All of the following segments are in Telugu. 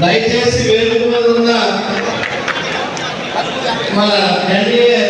దయచేసి వేదిక మీద ఉన్న మన ఎన్డీఏ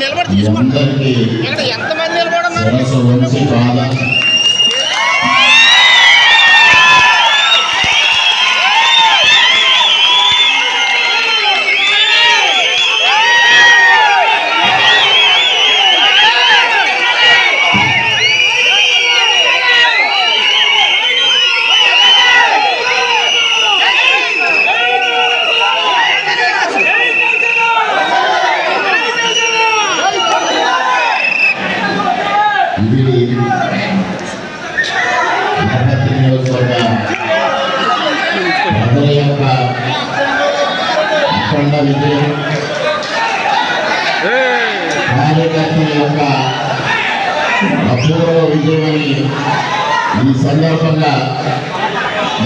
నిలబడి తీసుకోండి. ఇక్కడ ఎంతమంది నిలబడి విజయం కార్యకర్తల యొక్క అపూర్వ విజయమని ఈ సందర్భంగా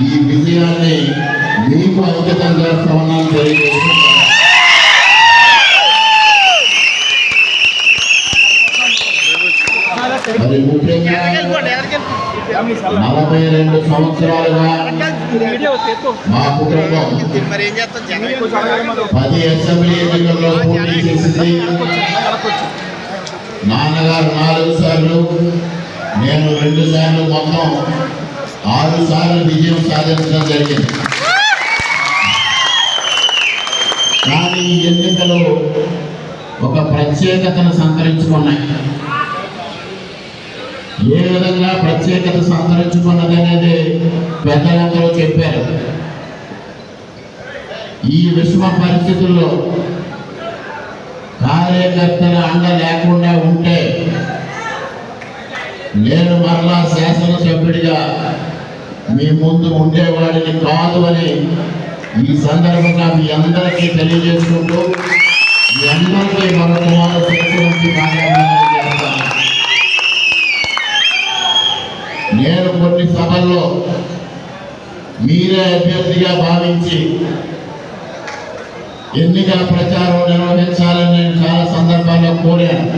ఈ విజయాన్ని మీకు అంకితం చేస్తామని తెలియజేస్తున్నాను మరి ముఖ్యంగా ఎవరికి నలభై రెండు సంవత్సరాలుగా మా కుటుంబం పది అసెంబ్లీ ఎన్నికల్లో పోటీ చేసింది. నాన్నగారు నాలుగు సార్లు నేను రెండు సార్లు మొత్తం ఆరు సార్లు విజయం సాధించడం జరిగింది. కానీ ఈ ఎన్నికలు ఒక ప్రత్యేకతను సంతరించుకున్నాయి. ఏ విధంగా ప్రత్యేకత సంతరించుకున్నది అనేది పెద్దలందరూ చెప్పారు. ఈ విషమ పరిస్థితుల్లో కార్యకర్తల అండ లేకుండా ఉంటే నేను మరలా శాసనసభ్యుడిగా మీ ముందు ఉండేవాడిని కాదు అని ఈ సందర్భంగా మీ అందరికీ తెలియజేసుకుంటూ మీ అందరికీ మరొక కార్యక్రమం సభల్లో మీరే అభ్యర్థిగా భావించి ఎన్నికల ప్రచారం నిర్వహించాలని నేను చాలా సందర్భాల్లో కోరాను.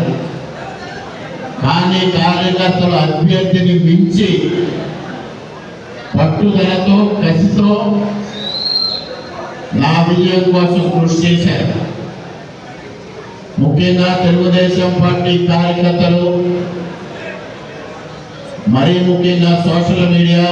కానీ కార్యకర్తలు అభ్యర్థిని మించి పట్టుదలతో కసితో నా విజయం కోసం కృషి చేశారు. ముఖ్యంగా తెలుగుదేశం పార్టీ కార్యకర్తలు మరీ ముఖ్యంగా సోషల్ మీడియా